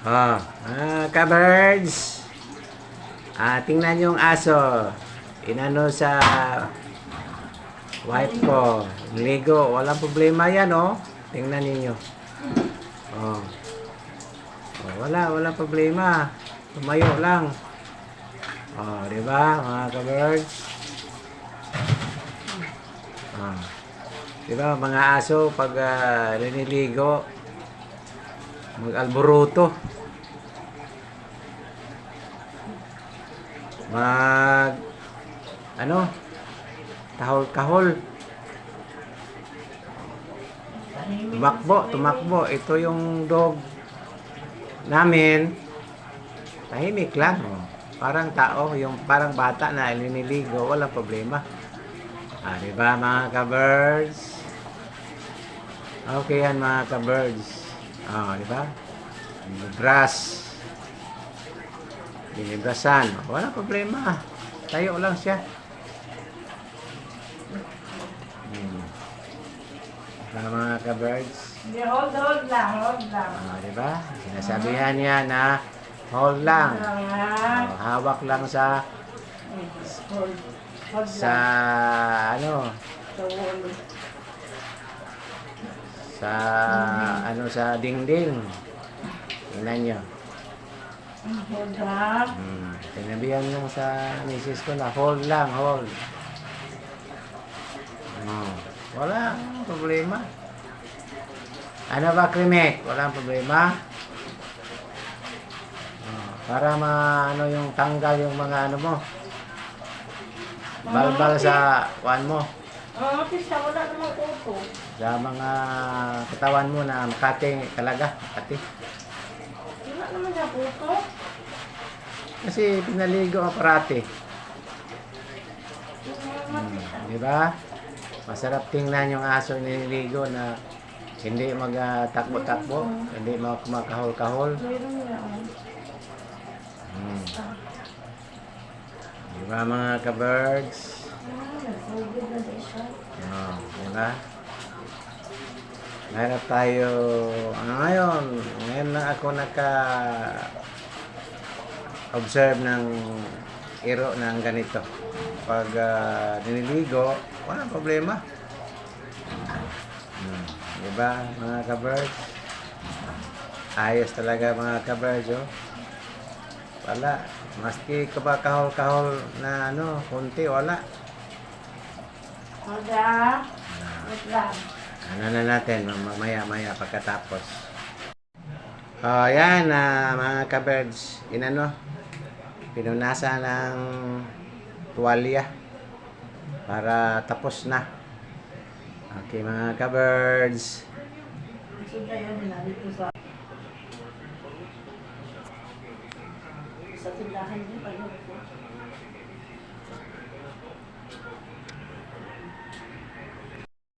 Oh, ah, ka-birds. Ah, tingnan yung aso. Inano sa wife ko. Ligo. Walang problema yan, oh. Tingnan ninyo. Oh. oh wala, walang problema. Tumayo lang. Oh, di ba, mga ka-birds? Ah. Di ba, mga aso, pag ah, liniligo, mag-alboruto. Mag ano? Tahol-kahol. Tumakbo, tumakbo. Ito yung dog namin. Tahimik lang. Oh. Parang tao, yung parang bata na liniligo, walang problema. Ah, di ba mga ka-birds? Okay yan mga ka-birds. Ah, di ba? Grass. Binibrasan. Wala problema. Tayo lang siya. Hmm. Ah, mga ka-birds. Hold, hold lang, hold lang. Ah, di ba? Sinasabihan niya na hold lang. Ah, Oh, hawak lang sa hold, hold sa lang. ano So, hold. Sa ano sa dingding. Tingnan niyo. Hold lang. Hmm. Sinabihan lang sa misis ko na hold lang, hold. Oh. Wala problema. Ano ba, Krimek? Walang problema? Oh. Para ma ano yung tanggal yung mga ano mo. Balbal sa kuan mo. Ah, pisa, wala namang kuto. Sa mga katawan mo na makati talaga. Makati. Wala naman siya kuto. Kasi pinaligo ang parati. Hmm, di ba? Masarap tingnan yung aso nililigo na hindi magtakbo-takbo, hindi mag kumakahol-kahol. Mayroon niya. oh. Hmm. Di ba mga ka-birds? Ah, na. Oh, di ba? Meron tayo, ano ngayon, ngayon lang ako naka observe ng iro ng ganito. Pag ah, nililigo, walang problema. Hmm. Di ba, mga ka-birds? Ayos talaga mga ka-birds, oh. Wala. Maski kabakahol-kahol na ano, kunti, wala. Hold lang. Ano na natin, mamaya-maya pagkatapos. Oh, yan, ah, mga ka-birds. Inano, pinunasa ng tuwalya para tapos na. Okay, mga ka-birds. Sa... Tindahan din pa.